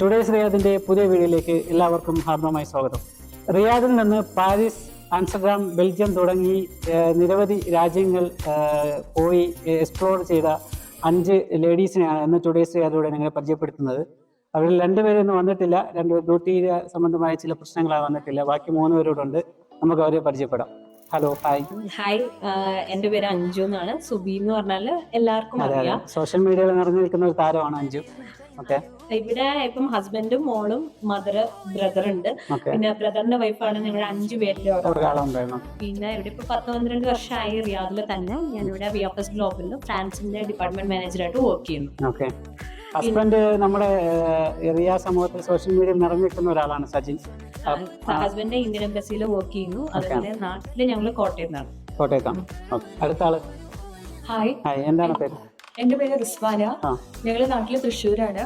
Today's റിയാദിന്റെ പുതിയ വീഡിയോയിലേക്ക് എല്ലാവർക്കും ഹാർദമായി സ്വാഗതം. റിയാദിൽ നിന്ന് പാരീസ് ആംസ്റ്റർഡാം ബെൽജിയം തുടങ്ങി നിരവധി രാജ്യങ്ങൾ പോയി എക്സ്പ്ലോർ ചെയ്ത അഞ്ച് ലേഡീസിനെയാണ് ഇന്ന് ടുഡേസ് റിയാദിലൂടെ നിങ്ങളെ പരിചയപ്പെടുത്തുന്നത്. അവരിൽ രണ്ടുപേരൊന്നും വന്നിട്ടില്ല. രണ്ട് ഡ്യൂട്ടി സംബന്ധമായ ചില പ്രശ്നങ്ങളാണ് വന്നിട്ടില്ല. ബാക്കി മൂന്ന് പേരോടുണ്ട്. നമുക്ക് അവരെ പരിചയപ്പെടാം. ഹലോ ഹായ് ഹായ് എന്റെ പേര് അഞ്ജു എന്നാണ്. സുബി എന്ന് പറഞ്ഞാൽ എല്ലാവർക്കും സോഷ്യൽ മീഡിയയിൽ നിറഞ്ഞു നിൽക്കുന്ന ഒരു താരമാണ് അഞ്ജു. ഇവിടെ ഇപ്പം ഹസ്ബൻഡും മോളും മദർ ബ്രദർ ഉണ്ട്. പിന്നെ ബ്രദറിന്റെ വൈഫാണ് ഞങ്ങൾ അഞ്ചു പേരിൽ പിന്നെ ഇവിടെ ഇപ്പൊ പത്ത് പന്ത്രണ്ട് വർഷമായി റിയാദിൽ തന്നെ ഞാൻ ഇവിടെ വി എഫ് എസ് ഗ്ലോബലിൽ ഫ്രാൻസിന്റെ ഡിപ്പാർട്ട്മെന്റ് മാനേജറായിട്ട് വർക്ക് ചെയ്യുന്നു. ഓക്കെ. ഹസ്ബൻഡ് നമ്മുടെ ഏഹ്, റിയ സമൂഹത്തിൽ സോഷ്യൽ മീഡിയ നിറഞ്ഞിരിക്കുന്ന ഒരാളാണ് സജിൻ. ഹസ്ബൻഡ് ഇന്ത്യൻ എംബസിയിൽ വർക്ക് ചെയ്യുന്നു. അതുപോലെ നാട്ടിൽ ഞങ്ങൾ കോട്ടയത്താണ്. കോട്ടയത്താണ്. അടുത്ത ആൾ. ഹായ് ഹായ് എന്താണ് പേര്? എന്റെ പേര് റിസ്വാന. ഞങ്ങൾ ഞങ്ങൾ നാട്ടിൽ തൃശ്ശൂരാണ്.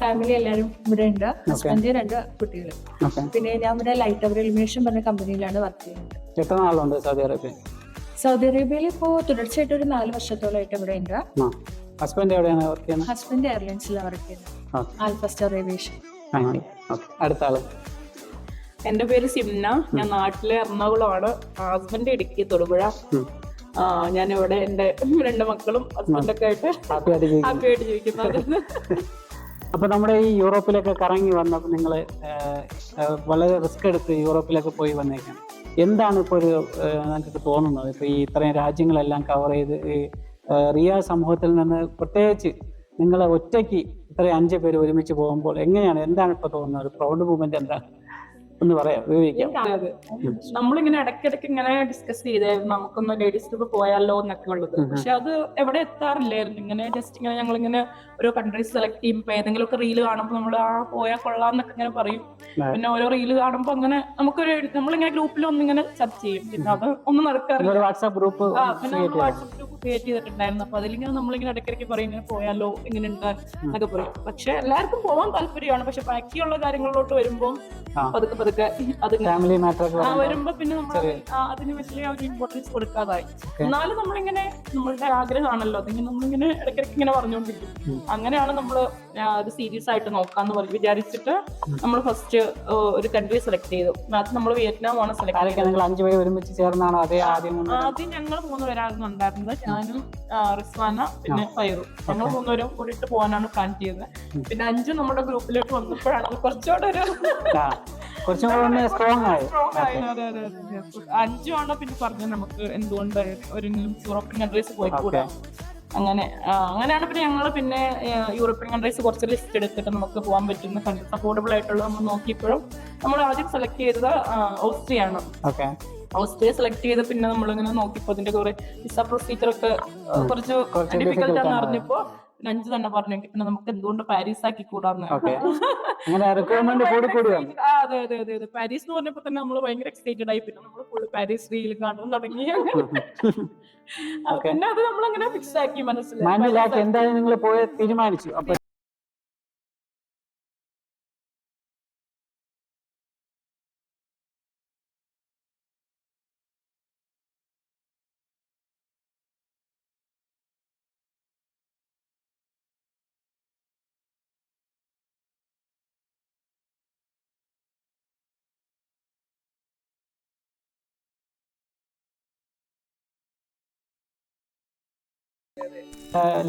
ഫാമിലി എല്ലാരും ഇവിടെ ഉണ്ട്. ഹസ്ബൻഡ് രണ്ട് കുട്ടികൾ പിന്നെ ഞാൻ ഇവിടെ ലൈറ്റ് അവർ എലിമിനേഷൻ പറഞ്ഞ കമ്പനിയിലാണ് വർക്ക് ചെയ്യുന്നത്. എത്ര നാളുണ്ട് സൗദി അറേബ്യ സൗദി അറേബ്യയിൽ ഇപ്പോ തുടർച്ചയായിട്ട് ഒരു നാല് വർഷത്തോളമായിട്ട് ഇവിടെ ഉണ്ട്. ഹസ്ബൻഡ് എവിടെയാണ് വർക്ക് ചെയ്യുന്നത്? ഹസ്ബൻഡ് എയർലൈൻസിലാണ് വർക്ക് ചെയ്യുന്നത്. ആൽഫസ്റ്റർ ഏവിയേഷൻ അടുത്ത ആൾ? എന്റെ പേര് സിംന. ഞാൻ നാട്ടിലെ എറണാകുളമാണ്. ഹസ്ബൻഡ് ഇടുക്കി തൊടുപുഴ. ഉം. ഇവിടെ ഞാനിവിടെ എന്റെ രണ്ട് മക്കളും ഹസ്ബൻഡൊക്കെ ആയിട്ട് ഹാപ്പി ആയിട്ട് ജീവിക്കുന്നു. അപ്പൊ നമ്മുടെ ഈ യൂറോപ്പിലൊക്കെ കറങ്ങി വന്നപ്പോൾ നിങ്ങൾ വളരെ റിസ്ക് എടുത്ത് യൂറോപ്പിലൊക്കെ പോയി വന്നേക്കാം എന്താണ് ഇപ്പോൾ ഒരു നമുക്ക് തോന്നുന്നത്? ഇപ്പോൾ ഈ ഇത്രയും രാജ്യങ്ങളെല്ലാം കവർ ചെയ്ത് ഈ റിയ സമൂഹത്തിൽ നിന്ന് പ്രത്യേകിച്ച് നിങ്ങൾ ഒറ്റയ്ക്ക് ഇത്രയും അഞ്ച് പേര് ഒരുമിച്ച് പോകുമ്പോൾ എങ്ങനെയാണ് എന്താണ് ഇപ്പോൾ തോന്നുന്നത്? പ്രൗഡ് മൂവ്മെന്റ് എന്താണ്? ഒന്ന് പറയാം ഉപയോഗിക്കാം നമ്മളിങ്ങനെ ഇടയ്ക്കിടയ്ക്ക് ഇങ്ങനെ ഡിസ്കസ് ചെയ്തായിരുന്നു നമുക്കൊന്ന് ലേഡീസ് ട്രിപ്പ് പോയാലോ എന്നൊക്കെ ഉള്ളത്. പക്ഷെ അത് എവിടെ എത്താറില്ലായിരുന്നു. ഇങ്ങനെ ജസ്റ്റ് ഇങ്ങനെ ഞങ്ങൾ ഇങ്ങനെ ഓരോ കൺട്രീസ് സെലക്ട് ചെയ്യുമ്പോൾ ഏതെങ്കിലും ഒക്കെ റീൽ കാണുമ്പോൾ നമ്മൾ ആ പോയാൽ കൊള്ളാം എന്നൊക്കെ ഇങ്ങനെ പറയും. പിന്നെ ഓരോ റീൽ കാണുമ്പോൾ അങ്ങനെ നമുക്കൊരു നമ്മളിങ്ങനെ ഗ്രൂപ്പിൽ ഒന്നിങ്ങനെ ചർച്ച ചെയ്യും. പിന്നെ അത് ഒന്നും നടക്കാറില്ല. വാട്സാപ്പ് ഗ്രൂപ്പ് പിന്നെ നമ്മൾ വാട്സപ്പ് ഗ്രൂപ്പ് ക്രിയേറ്റ് ചെയ്തിട്ടുണ്ടായിരുന്നു. അപ്പൊ അതിലിങ്ങനെ നമ്മളിങ്ങനെ ഇടയ്ക്കിടയ്ക്ക് പറയും ഇങ്ങനെ പോയാലോ ഇങ്ങനെ ഉണ്ട് എന്നൊക്കെ പറയും. പക്ഷെ എല്ലാവർക്കും പോകാൻ താല്പര്യമാണ്. പക്ഷെ ബാക്കിയുള്ള കാര്യങ്ങളിലോട്ട് വരുമ്പോൾ. പതുക്കെ പതുക്കെ അത് ഫാമിലി മാറ്റർ വരുമ്പോ പിന്നെ നമ്മൾ അതിന് വലിയ ഒരു ഇമ്പോർട്ടൻസ് കൊടുക്കാതായി. എന്നാലും നമ്മളിങ്ങനെ നമ്മളുടെ ആഗ്രഹമാണല്ലോ. അതിങ്ങനെ നമ്മളിങ്ങനെ ഇടയ്ക്കിടയ്ക്ക് ഇങ്ങനെ പറഞ്ഞുകൊണ്ടിരിക്കും. അങ്ങനെയാണ് നമ്മൾ അത് സീരിയസ് ആയിട്ട് നോക്കാന്ന് പറഞ്ഞ് വിചാരിച്ചിട്ട് നമ്മൾ ഫസ്റ്റ് ഒരു കൺട്രി സെലക്ട് ചെയ്തു. അത് നമ്മൾ വിയറ്റ്നാം ആണ് സെലക്ട് ചെയ്തത്. നിങ്ങൾ അഞ്ചു പേര് ഒരുമിച്ച് ചേർന്നാണോ അതേ ആദ്യം ആദ്യം ഞങ്ങൾ മൂന്ന് മൂന്നുപേരായിരുന്നു ഉണ്ടായിരുന്നത്. ഞാനും റിസ്വാന പിന്നെ ഫൈറു. ഞങ്ങൾ മൂന്നുപേരും കൂടിയിട്ട് പോകാനാണ് പ്ലാൻ ചെയ്തത്. പിന്നെ അഞ്ചു നമ്മുടെ ഗ്രൂപ്പിലേക്ക് വന്നപ്പോഴാണ് കുറച്ചുകൂടെ ഒരു കുറച്ചും കൂടെ സ്ട്രോങ് ആയി. അതെ അതെ അതെ. അഞ്ചു ആണോ പിന്നെ പറഞ്ഞു നമുക്ക് എന്തുകൊണ്ട് ഒരു യൂറോപ്യൻ കൺട്രീസ് പോയിക്കൂടാ. അങ്ങനെ അങ്ങനെയാണ് പിന്നെ ഞങ്ങൾ പിന്നെ യൂറോപ്യൻ കൺട്രീസ് കുറച്ച് ലിസ്റ്റ് എടുത്തിട്ട് നമുക്ക് പോകാൻ പറ്റുന്ന കൺട്രീസ് അഫോർഡബിൾ ആയിട്ടുള്ള നമ്മൾ നോക്കിയപ്പോഴും നമ്മൾ ആദ്യം സെലക്ട് ചെയ്തത് ഓസ്ട്രിയ ആണ് ഓക്കെ ഓസ്ട്രിയ സെലക്ട് ചെയ്ത് പിന്നെ നമ്മളിങ്ങനെ നോക്കിയപ്പോ അതിന്റെ കുറെ വിസ പ്രൊസീജിയർ ഒക്കെ കുറച്ച് ഡിഫിക്കൽട്ട് ആണെന്ന് ആണ്. അറിഞ്ഞപ്പോ പിന്നെ അഞ്ച് തന്നെ പറഞ്ഞു പിന്നെ നമുക്ക് എന്തുകൊണ്ട് പാരീസ് ആക്കി കൂടാന്ന് അതെ അതെ അതെ അതെ. പാരീസ് എന്ന് പറഞ്ഞപ്പോ തന്നെ നമ്മൾ ഭയങ്കര എക്സൈറ്റഡ് ആയി. പിന്നെ നമ്മൾ ഫുൾ പാരീസ് റീൽ കാണാൻ തുടങ്ങി. പിന്നെ അത് നമ്മൾ അങ്ങനെ ഫിക്സ് ആക്കി മനസ്സിലായി. മനസ്സിലാക്കി എന്തായാലും നിങ്ങൾ പോയ തീരുമാനിച്ചു.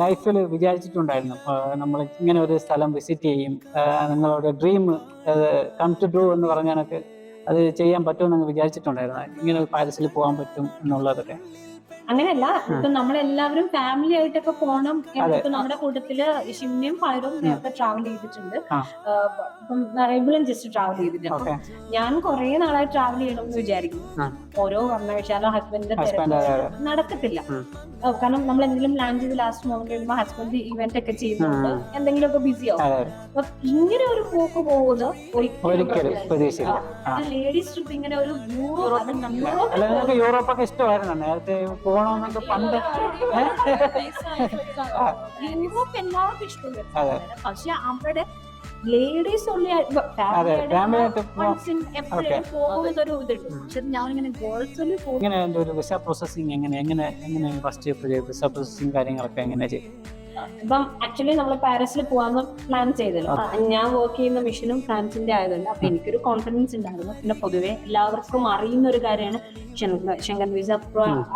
ലൈഫിൽ വിചാരിച്ചിട്ടുണ്ടായിരുന്നു. നമ്മൾ ഇങ്ങനെ ഒരു സ്ഥലം വിസിറ്റ് ചെയ്യും. നിങ്ങളുടെ ഡ്രീം കം ടു ഡ്രൂ എന്ന് പറഞ്ഞാലൊക്കെ അത് ചെയ്യാൻ പറ്റുമെന്ന് വിചാരിച്ചിട്ടുണ്ടായിരുന്നു. ഇങ്ങനെ ഒരു പാരീസിൽ പോകാൻ പറ്റും എന്നുള്ളതൊക്കെ. അങ്ങനെയല്ല. ഇപ്പൊ നമ്മളെല്ലാവരും ഫാമിലി ആയിട്ടൊക്കെ പോണം അതെ. ഇപ്പൊ നമ്മുടെ കൂട്ടത്തിൽ ഷിമ്മിയും പയറും നേരത്തെ ട്രാവൽ ചെയ്തിട്ടുണ്ട്. ഇവളും ജസ്റ്റ് ട്രാവൽ ചെയ്തിട്ടുണ്ട്. ഞാൻ കുറെ നാളായി ട്രാവൽ ചെയ്യണം എന്ന് വിചാരിക്കും ഓരോ കാരണവശാലോ ഹസ്ബൻഡിന്റെ നടക്കത്തില്ല. കാരണം നമ്മൾ എന്തെങ്കിലും പ്ലാൻ ചെയ്ത് ലാസ്റ്റ് മൊമെന്റ് കഴിയുമ്പോൾ ഹസ്ബൻഡ് ഇവന്റ് ഒക്കെ ചെയ്യുന്നുണ്ട്. എന്തെങ്കിലും എന്തെങ്കിലുമൊക്കെ ബിസി ആവും. അപ്പൊ ഇങ്ങനെ ഒരു പോക്ക് പോകുന്നത് ഒരിക്കലും. ലേഡീസ് ട്രിപ്പ് ഇങ്ങനെ ഒരു യൂറോപ്പ് യൂറോപ്പൊക്കെ ഇഷ്ടമായിരുന്നു? നേരത്തെ പോകണമെന്നൊക്കെ പണ്ട്. യൂറോപ്പ് എല്ലാവർക്കും ഇഷ്ടമുള്ള. പക്ഷെ അവരുടെ ലേഡീസ് ഉള്ള എപ്പോഴും പോകുന്ന ഒരു ഇതുണ്ട് പക്ഷെ ഞാനിങ്ങനെ ഗേൾസിൽ പോകും എങ്ങനെ അതിന്റെ ഒരു വിസ പ്രോസസ്സിങ് എങ്ങനെ എങ്ങനെ എങ്ങനെ ഫസ്റ്റ് വിസ പ്രോസസ്സിങ് കാര്യങ്ങളൊക്കെ എങ്ങനെ ചെയ്യും? അപ്പം ആക്ച്വലി നമ്മൾ പാരീസിൽ പോകാന്ന് പ്ലാൻ ചെയ്തല്ലോ ഞാൻ വർക്ക് ചെയ്യുന്ന മിഷനും ഫ്രാൻസിന്റെ ആയതുകൊണ്ട് അപ്പൊ എനിക്കൊരു കോൺഫിഡൻസ് ഉണ്ടായിരുന്നു. പിന്നെ പൊതുവെ എല്ലാവർക്കും അറിയുന്ന ഒരു കാര്യമാണ് ഷെങ്കൻ വിസ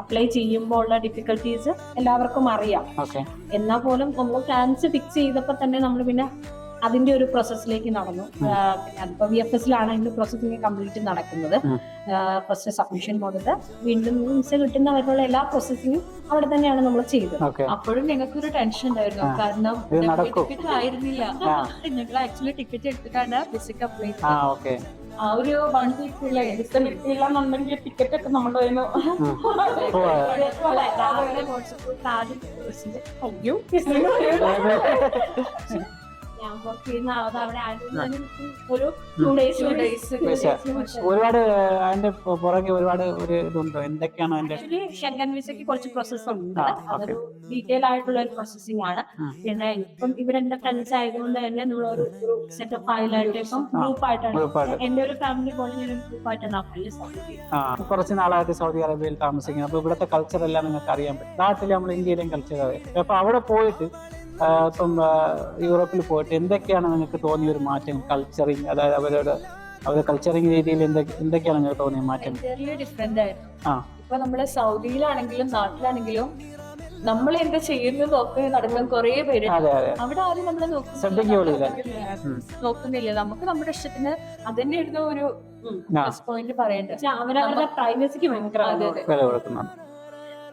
അപ്ലൈ ചെയ്യുമ്പോൾ ഉള്ള ഡിഫിക്കൽട്ടീസ് എല്ലാവർക്കും അറിയാം. എന്നാൽ പോലും നമ്മൾ ഫ്രാൻസ് ഫിക്സ് ചെയ്തപ്പോൾ തന്നെ നമ്മൾ പിന്നെ അതിന്റെ ഒരു പ്രോസസ്സിലേക്ക് നടന്നു അതിപ്പോ വി എഫ് എസിലാണ് അതിന്റെ പ്രോസസ്സിങ് കംപ്ലീറ്റ് നടക്കുന്നത് ഫസ്റ്റ് സബ്മിഷൻ മുതൽ വീണ്ടും വിസ കിട്ടുന്നവരുള്ള എല്ലാ പ്രോസസ്സിങ്ങും അവിടെ തന്നെയാണ് നമ്മൾ ചെയ്തത് അപ്പോഴും ഞങ്ങൾക്ക് ഒരു ടെൻഷൻ ഉണ്ടായിരുന്നു കാരണം ടിക്കറ്റ് ആയിരുന്നില്ല. ഞങ്ങൾ ആക്ച്വലി ടിക്കറ്റ് എടുത്തിട്ടാണ് വിസയ്ക്ക് അപ്ലൈ ആ ചെയ്തത് ഓക്കെ ആ ഒരു വൺ വീക്കിലെ ഇല്ലെന്നുണ്ടെങ്കിൽ ടിക്കറ്റ് ഒക്കെ നമ്മൾ ആദ്യം ഞാൻ വർക്ക് ചെയ്യുന്ന അത് അവിടെ ആയതുകൊണ്ട് ഒരു ടു ഡേയ്സ് വിസ. ഒരുപാട് അതിന്റെ പുറകെ ഒരുപാട് ഒരു ഇതുണ്ടോ? എന്തൊക്കെയാണ് അതിന്റെ ഷെങ്കൻ വിസയ്ക്ക് കുറച്ച് പ്രോസസ് ഉണ്ട്. അതൊരു ഡീറ്റെയിൽ ആയിട്ടുള്ള ഒരു പ്രോസസ്സിംഗ് ആണ്. പിന്നെ ഇപ്പം ഇവിടെ എന്റെ ഫ്രണ്ട്സ് ആയതുകൊണ്ട് തന്നെ നമ്മൾ ഒരു സെറ്റ് ഓഫ് ഫയലായിട്ട് ഇപ്പം ഗ്രൂപ്പ് ആയിട്ടാണ്. എന്റെ ഒരു ഫാമിലി പോലെ ഞാൻ ഗ്രൂപ്പ് ആയിട്ടാണ് അപ്ലൈ ആ കുറച്ച് നാളായിട്ട് സൗദി അറേബ്യയിൽ താമസിക്കുന്നത് അപ്പൊ ഇവിടുത്തെ കൾച്ചർ എല്ലാം നിങ്ങൾക്ക് അറിയാൻ പറ്റും. നാട്ടിൽ നമ്മൾ ഇന്ത്യയിലെയും കൾച്ചർ അറിയാം അപ്പൊ അവിടെ പോയിട്ട് ഇപ്പം യൂറോപ്പിൽ പോയിട്ട് എന്തൊക്കെയാണ് നിങ്ങൾക്ക് തോന്നിയ ഒരു മാറ്റം കൾച്ചറിങ് അതായത് അവരുടെ അവരുടെ കൾച്ചറിങ് രീതിയിൽ എന്തൊക്കെ എന്തൊക്കെയാണ് നിങ്ങൾക്ക് തോന്നിയ മാറ്റം? ആ. ഇപ്പൊ നമ്മൾ സൗദിയിലാണെങ്കിലും നാട്ടിലാണെങ്കിലും നമ്മൾ എന്താ ചെയ്യുന്നത് ഒക്കെ നടക്കാൻ കുറേ പേര് അവിടെ ആരും നമ്മളെ നോക്കുന്നില്ല. നോക്കുന്നില്ല. നമുക്ക് നമ്മുടെ ഇഷ്ടത്തിന് അതന്നെയായിരുന്നു ഒരു ആ. പ്ലസ് പോയിന്റ് പറയേണ്ടത്. അവരവരുടെ പ്രൈവസിക്ക് ഭയങ്കര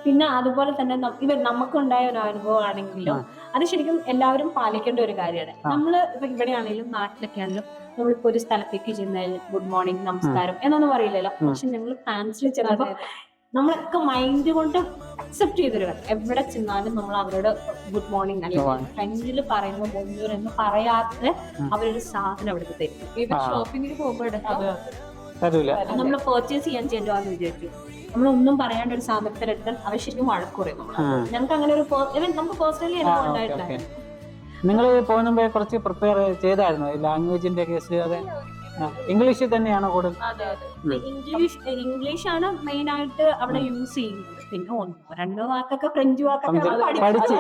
പിന്നെ അതുപോലെ തന്നെ ഇവർ നമുക്കുണ്ടായ ഒരു അനുഭവമാണെങ്കിലും അത് ശരിക്കും എല്ലാവരും പാലിക്കേണ്ട ഒരു കാര്യമാണ്. നമ്മൾ ഇപ്പൊ ഇവിടെയാണെങ്കിലും നാട്ടിലൊക്കെ ആണെങ്കിലും നമ്മളിപ്പോ ഒരു സ്ഥലത്തേക്ക് ചെന്നാൽ ഗുഡ് മോർണിംഗ് നമസ്കാരം എന്നൊന്നും പറയില്ലല്ലോ. പക്ഷെ ഞങ്ങൾ ഫ്രാൻസിൽ ചെന്നപ്പോ നമ്മളൊക്കെ മൈൻഡ് കൊണ്ട് അക്സെപ്റ്റ് ചെയ്തൊരു കാര്യം എവിടെ ചെന്നാലും നമ്മൾ അവരോട് ഗുഡ് മോർണിംഗ് അല്ലെങ്കിൽ ഫ്രഞ്ചിൽ പറയുന്ന ബോഞ്ചൂർ എന്ന് പറയാത്ത അവരൊരു സാധനം അവിടുത്തെ തരും. ഈ ഷോപ്പിങ്ങിന് പോകുമ്പോൾ നമ്മൾ പർച്ചേസ് ചെയ്യാൻ ചെല്ലുവാന്ന് വിചാരിച്ചു നമ്മളൊന്നും പറയാണ്ട് ഒരു സാമ്പത്തിക എടുത്താൽ അവർ ശരിക്കും വഴക്കുറയും. ഞങ്ങൾക്ക് അങ്ങനെ ഒരു നമുക്ക് പേഴ്സണലി അനുഭവം ഉണ്ടായിട്ടില്ല. നിങ്ങൾ പോകുന്ന മുമ്പേ കുറച്ച് പ്രിപ്പയർ ചെയ്തായിരുന്നു? ലാംഗ്വേജിന്റെ കേസ് അതെ ഇംഗ്ലീഷിൽ തന്നെയാണ് കൂടുതൽ? അതെ അതെ. ഇംഗ്ലീഷ് ഇംഗ്ലീഷ് ആണ് മെയിൻ ആയിട്ട് അവിടെ യൂസ് ചെയ്യുന്നത്. പിന്നെ ഒന്നോ രണ്ടോ വാക്കൊക്കെ ഫ്രഞ്ച് വാക്കൊക്കെ പഠിച്ച്.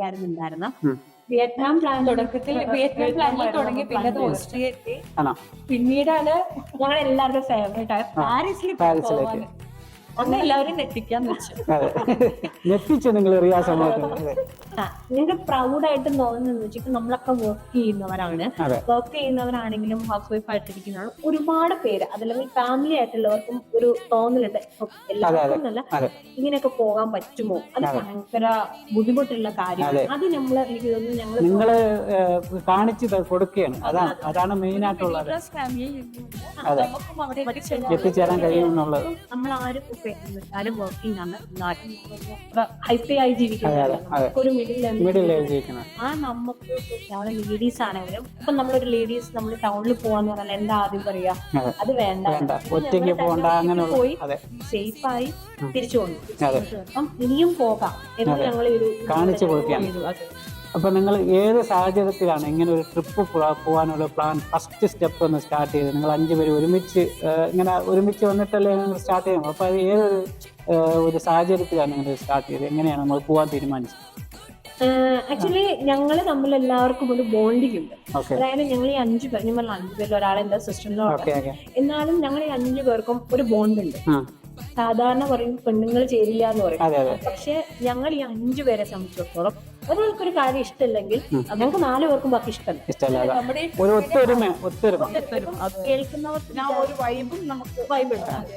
ആയിരുന്നു ഉണ്ടായിരുന്ന വിയറ്റ്നാം പ്ലാൻ തുടക്കത്തിൽ വിയറ്റ്നാം പ്ലാനിൽ തുടങ്ങി പിന്നെ അത് ഓസ്ട്രിയ എത്തി ആണോ? പിന്നീടാണ് ഞങ്ങൾ എല്ലാവരുടെ ഫേവറേറ്റ് ആയ പാരീസിൽ പാരീസിലേക്ക് അന്ന് എല്ലാവരും നെറ്റിക്കാൻ വെച്ചു. അതെ. നിങ്ങൾ റിയാ സമൂഹത്തിൽ. പ്രൗഡ് ആയിട്ട് പ്രൗഡായിട്ട് തോന്നുന്നത് വെച്ചിട്ട് നമ്മളൊക്കെ വർക്ക് ചെയ്യുന്നവരാണ്. വർക്ക് ചെയ്യുന്നവരാണെങ്കിലും ഹൗസ് വൈഫ് ആയിട്ടിരിക്കുന്നതാണ് ഒരുപാട് പേര്. അതല്ലെങ്കിൽ ഫാമിലി ആയിട്ടുള്ളവർക്കും ഒരു തോന്നലുണ്ട്. എല്ലാവർക്കും അല്ല അതെ. ഇങ്ങനെയൊക്കെ പോകാൻ പറ്റുമോ? അത് ഭയങ്കര ബുദ്ധിമുട്ടുള്ള കാര്യമാണ് അത്. നമ്മൾ എനിക്ക് തോന്നുന്നു ഞങ്ങൾ നിങ്ങൾ കാണിച്ചു കൊടുക്കുകയാണ്. അതാണ് അതാണ് മെയിൻ ആയിട്ടുള്ളത്. എത്തിച്ചേരാൻ കഴിയുമെന്നുള്ളത്. നമ്മൾ ആരും ഇപ്പൊ ആരും വർക്കിംഗ് ആണ്. ഹൈപ്പേ ആയി അതെ ജീവിക്കുന്നത് ഒരു മിഡിൽ ആ നമുക്ക് നമ്മളെ ലേഡീസ് ആണെങ്കിലും ഇപ്പൊ നമ്മളൊരു ലേഡീസ് നമ്മൾ ടൗണിൽ പോവാന്ന് പറഞ്ഞാൽ എന്താ ആദ്യം പറയാ? അതെ. വേണ്ട. ഒറ്റയ്ക്ക് പോകണ്ട അങ്ങനെയുള്ള പോയി സേഫായി തിരിച്ചു അതെ. അപ്പം ഇനിയും പോകാം. എന്ന് ഞങ്ങൾ ഒരു കാണിച്ചു കൊടുക്കുകയാണ്. അപ്പൊ നിങ്ങൾ ഏത് സാഹചര്യത്തിലാണ് ഇങ്ങനെ ഒരു ട്രിപ്പ് പോകാനുള്ള പ്ലാൻ ഫസ്റ്റ് സ്റ്റെപ്പ് ഒന്ന് സ്റ്റാർട്ട് ചെയ്ത് നിങ്ങൾ അഞ്ചു പേര് ഒരുമിച്ച് ഇങ്ങനെ ഒരുമിച്ച് വന്നിട്ടല്ലേ നിങ്ങൾ സ്റ്റാർട്ട് ചെയ്യുന്നത്? അപ്പൊ അത് ഏതൊരു ഒരു സാഹചര്യത്തിലാണ് നിങ്ങൾ സ്റ്റാർട്ട് ചെയ്തത്? എങ്ങനെയാണ് നമ്മൾ പോകാൻ തീരുമാനിച്ചത്? ആക്ച്വലി ഞങ്ങൾ തമ്മിൽ എല്ലാവർക്കും ഒരു ബോണ്ടിങ് ഉണ്ട്. അതായത് ഞങ്ങൾ ഈ അഞ്ചു പേർ ഞാൻ പറഞ്ഞ അഞ്ചു പേരിൽ ഒരാൾ എന്റെ സിസ്റ്ററിനോ എന്നാലും ഞങ്ങൾ ഈ അഞ്ചു പേർക്കും ഒരു ബോണ്ട് ഉണ്ട്. സാധാരണ പറയും പെണ്ണുങ്ങൾ ചേരില്ല എന്ന് പറയും. പക്ഷെ ഞങ്ങൾ ഈ അഞ്ചു പേരെ സംബന്ധിച്ചിടത്തോളം ഒരാൾക്കൊരു കാര്യം ഇഷ്ടമില്ലെങ്കിൽ ഞങ്ങൾക്ക് നാലു പേർക്കും ബാക്കി ഇഷ്ടം നമ്മുടെ ഒരു ഒത്തൊരുമ ഒത്തൊരുമ. കേൾക്കുന്നവർക്ക് ആ ഒരു വൈബും നമുക്ക്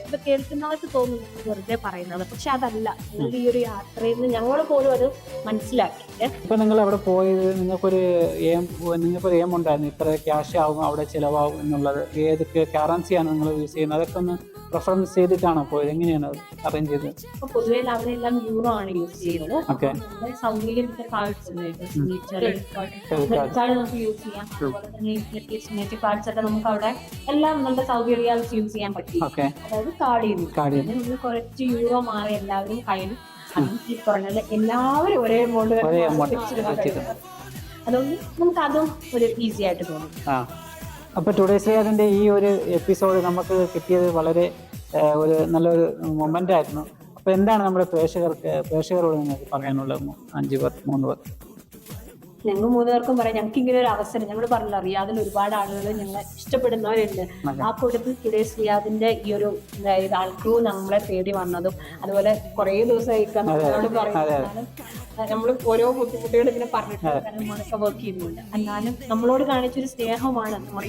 ഇത് കേൾക്കുന്നവർക്ക് തോന്നുന്നു വെറുതെ പറയുന്നത്. പക്ഷെ അതല്ല ഈ ഒരു യാത്രയിൽ നിന്ന് ഞങ്ങൾ പോലും അത് മനസ്സിലാക്കി ഇപ്പൊ നിങ്ങൾ അവിടെ പോയത് നിങ്ങൾക്കൊരു എം നിങ്ങൾക്കൊരു എം ഉണ്ടായിരുന്നു. ഇത്ര ക്യാഷ് ആവും അവിടെ ചിലവാകും എന്നുള്ളത്. ഏതൊക്കെ കറൻസിയാണ് നിങ്ങൾ യൂസ് ചെയ്യുന്നത്? അതൊക്കെ ഒന്ന് റെഫറൻസ് ചെയ്തിട്ടാണോ? പോയത് എങ്ങനെയാണ് അറേഞ്ച് ചെയ്തത്? പൊതുവേ അവരെല്ലാം യൂറോ ആണ് യൂസ് ചെയ്യുന്നത്. ഓക്കെ നമ്മുടെ സൗകര്യത്തെ കാർഡ്സ് കാർഡ് നമുക്ക് യൂസ് ചെയ്യാം. അതുപോലെ തന്നെ കാർഡ്സ് ഒക്കെ നമുക്ക് അവിടെ എല്ലാം നല്ല സൗകര്യം യൂസ് ചെയ്യാൻ പറ്റും. ഓക്കെ അതായത് കാർഡ് ചെയ്യുന്നു. കാർഡ് പിന്നെ നമ്മൾ കുറച്ച് യൂറോ മാറി എല്ലാവരും കയ്യിൽ അതും ഈ പറഞ്ഞത് എല്ലാവരും ഒരേ എമൗണ്ട്. അതുകൊണ്ട് നമുക്ക് അതും ഒരു ഈസി ആയിട്ട് തോന്നും. അപ്പൊ ടുഡേസ് അതിന്റെ ഈ ഒരു എപ്പിസോഡ് നമുക്ക് കിട്ടിയത് വളരെ ഒരു നല്ലൊരു മൊമെന്റ് ആയിരുന്നു. അപ്പോൾ എന്താണ് നമ്മുടെ പ്രേക്ഷകർക്ക് പ്രേക്ഷകരോട് നിങ്ങൾക്ക് പറയാനുള്ളത്? മൂ- അഞ്ച് പത്ത് മൂന്ന് പത്ത്. ഞങ്ങൾ മൂന്നുപേർക്കും പറയാം ഞങ്ങൾക്ക് ഇങ്ങനെ ഒരു അവസരം ഞങ്ങൾ പറഞ്ഞില്ല റിയാദിൽ ഒരുപാട് ആളുകൾ ഞങ്ങൾ ഇഷ്ടപ്പെടുന്നവരുണ്ട്. ആ കൂട്ടത്തിൽ ടുഡേസ് റിയാദിന്റെ ഈ ഒരു അതായത് ആൾക്രൂ നമ്മളെ തേടി വന്നതും അതുപോലെ കുറേ ദിവസമായി നമ്മളോട് പറയുന്നത്. നമ്മൾ ഓരോ ബുദ്ധിമുട്ടുകൾ ഇങ്ങനെ നമ്മളൊക്കെ വർക്ക് ചെയ്യുന്നുണ്ട്. എന്നാലും നമ്മളോട് കാണിച്ചൊരു സ്നേഹമാണ് നമ്മുടെ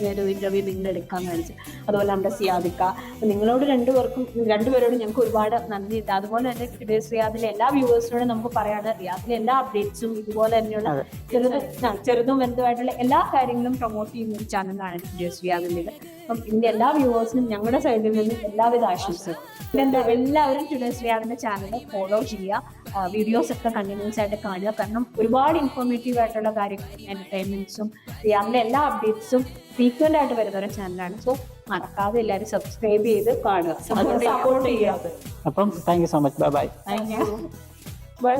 ഈ ഒരു ഇന്റർവ്യൂ നിങ്ങൾ എടുക്കാൻ കാണിച്ചത്. അതുപോലെ നമ്മുടെ സിയാദിക്ക. നിങ്ങളോട് രണ്ടുപേർക്കും രണ്ടുപേരോടും ഞങ്ങൾക്ക് ഒരുപാട് നന്ദിയുണ്ട് അതുപോലെ തന്നെ റിയാദിലെ എല്ലാ വ്യൂവേഴ്സിനോടും നമുക്ക് പറയാണ് റിയാദിലെ എല്ലാ അപ്ഡേറ്റ്സും ഇതുപോലെ തന്നെയുള്ള ചെറുത് ചെറുതും വലുതുമായിട്ടുള്ള എല്ലാ കാര്യങ്ങളും പ്രൊമോട്ട് ചെയ്യുന്ന ഒരു ചാനലാണ് ടുഡേസ് റിയാദിന്റെ അപ്പം ഇതിന്റെ എല്ലാ വ്യൂവേഴ്സിനും ഞങ്ങളുടെ സൈഡിൽ നിന്നും എല്ലാവിധ ആശംസകളും. എന്താ എല്ലാവരും ടുഡേസ് റിയാദിന്റെ ചാനൽ ഫോളോ ചെയ്യുക. വീഡിയോസ് ഒക്കെ കണ്ടിന്യൂസ് ആയിട്ട് കാണുക. കാരണം ഒരുപാട് ഇൻഫോർമേറ്റീവ് ആയിട്ടുള്ള കാര്യങ്ങളും എന്റർടൈൻമെന്റ്സും റിയാദിലെ എല്ലാ അപ്ഡേറ്റ്സും ഫ്രീക്വന്റ് ആയിട്ട് വരുന്ന ഒരു ചാനലാണ് സോ മറക്കാതെ എല്ലാവരും സബ്സ്ക്രൈബ് ചെയ്ത് കാണുക. സപ്പോർട്ട് ചെയ്യുക. അപ്പം thank you so much bye bye thank you bye